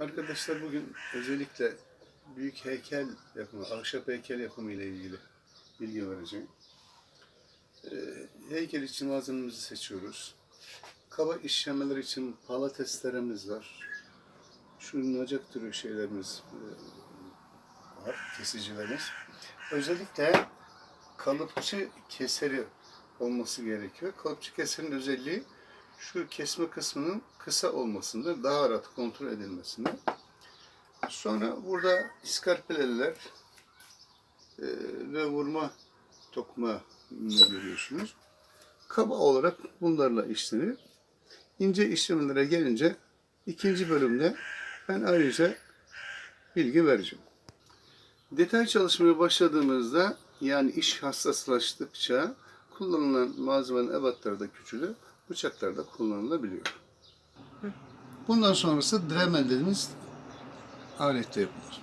Arkadaşlar bugün özellikle büyük heykel yapımı, ahşap heykel yapımı ile ilgili bilgi vereceğim. Ee, heykel için malzememizi seçiyoruz. Kaba işlemeler için pala testlerimiz var. Şu nacak türü şeylerimiz e, var, kesicilerimiz. Özellikle kalıpçı keseri olması gerekiyor. Kalıpçı keserin özelliği şu kesme kısmının kısa olmasında, daha rahat kontrol edilmesinde. Sonra burada iskarpeleler e, ve vurma tokma görüyorsunuz. Kaba olarak bunlarla işlenir. İnce işlemelere gelince ikinci bölümde ben ayrıca bilgi vereceğim. Detay çalışmaya başladığımızda yani iş hassaslaştıkça kullanılan malzemenin ebatları da küçülüyor, bıçaklar da kullanılabiliyor. Bundan sonrası Dremel dediğimiz aletle yapılır.